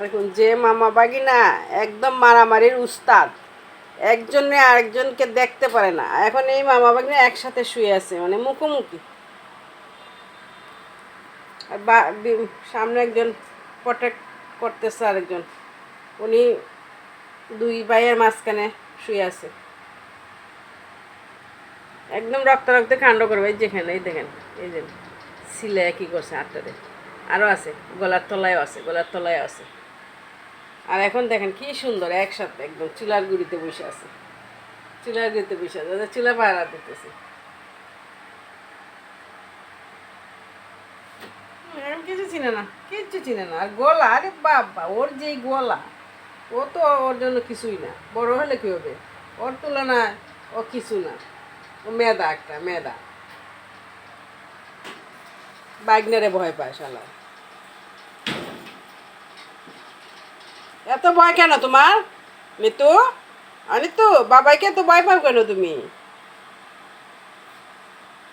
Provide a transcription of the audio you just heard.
দেখুন, যে মামা বাগিনা একদম মারামারির উস্তাদ, একজনে আরেকজনকে দেখতে পারে না। এখন এই মামা বাগিনা একসাথে শুয়ে আছে মানে মুখোমুখি। আর সামনে একজন প্রটেক্ট করতেছে আরেকজন। উনি দুই ভাইয়ের মাঝখানে শুয়ে আছে। একদম রক্ত রক্তে কাণ্ড করবে, এই যেখানে, এই দেখেন, এই যে সিলে কি করছে আটটাতে আরও আছে, গলার তলায়ও আছে, গলার তলায়ও আছে। আর এখন দেখেন কি সুন্দর, একসাথে একদম চুলার গুড়িতে বসে আছে। চুলার গুড়িতে বসে আছে ওদের চুলা পাহারা দিতেছে। কিছু চিনে না, কিচ্ছু চিনে না। আর গলা, আরে বাবা, ওর যেই গলা, ও তো ওর জন্য কিছুই না। বড় হলে কি হবে? ওর তুলনায় ও কিছু না। ও মেদা একটা মেদা বাইকনারে ভয় পায় শালা এত ভয় কেন তোমার? মিতু? অনিতু বাবাইকে তো ভয় পাও কেন তুমি?